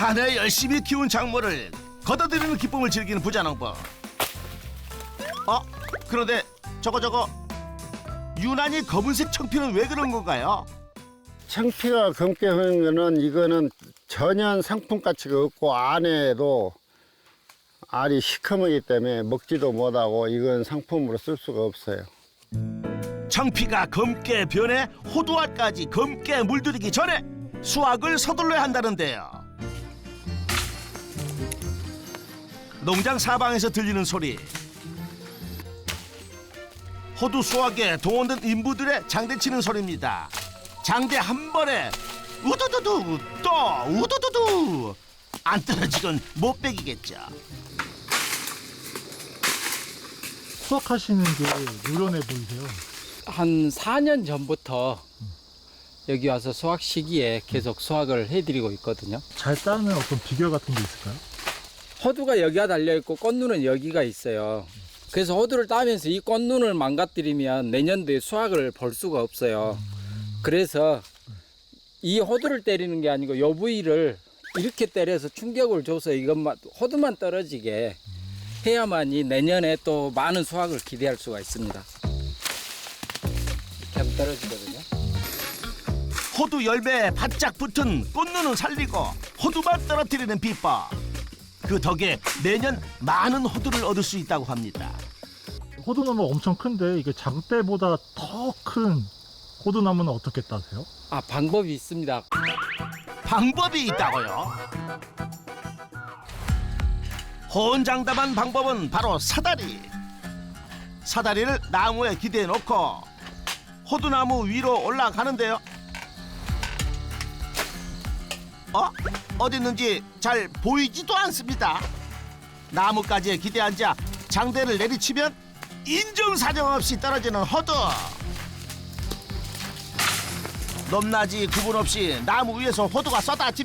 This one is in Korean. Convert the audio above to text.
한 해 열심히 키운 작물을 걷어들이는 기쁨을 즐기는 부자농부. 어? 그런데 저거 저거 유난히 검은색 청피는 왜 그런 건가요? 청피가 검게 하는 거는 이거는 전혀 상품 가치가 없고 안에도 알이 시커멓기 때문에 먹지도 못하고 이건 상품으로 쓸 수가 없어요. 청피가 검게 변해 호두알까지 검게 물들이기 전에 수확을 서둘러야 한다는데요. 농장 사방에서 들리는 소리. 호두 수확에 동원된 인부들의 장대치는 소리입니다. 장대 한 번에 우두두두 또 우두두두 안 떨어지건 못 베기겠죠. 수확하시는 게 노련해 보이세요. 한 4년 전부터 여기 와서 수확 시기에 계속 수확을 해드리고 있거든요. 잘 따는 어떤 비결 같은 게 있을까요? 호두가 여기가 달려 있고 꽃눈은 여기가 있어요. 그래서 호두를 따면서 이 꽃눈을 망가뜨리면 내년도에 수확을 볼 수가 없어요. 그래서 이 호두를 때리는 게 아니고 요 부위를 이렇게 때려서 충격을 줘서 이것만 호두만 떨어지게 해야만이 내년에 또 많은 수확을 기대할 수가 있습니다. 이렇게 하면 떨어지거든요. 호두 열매에 바짝 붙은 꽃눈은 살리고 호두만 떨어뜨리는 비법. 그 덕에 내년 많은 호두를 얻을 수 있다고 합니다. 호두나무 엄청 큰데 이게 장대보다 더 큰 호두나무는 어떻게 따세요? 아 방법이 있습니다. 방법이 있다고요. 혼장담한 방법은 바로 사다리. 사다리를 나무에 기대해 놓고 호두나무 위로 올라가는데요. 어? 어디 있는지 잘 보이지도 않습니다. 나무까지에 기대 앉아 장대를 내리치면 인정사정 없이 떨어지는 호두. 높낮이 구분 없이 나무 위에서 호두가 쏟아집니다.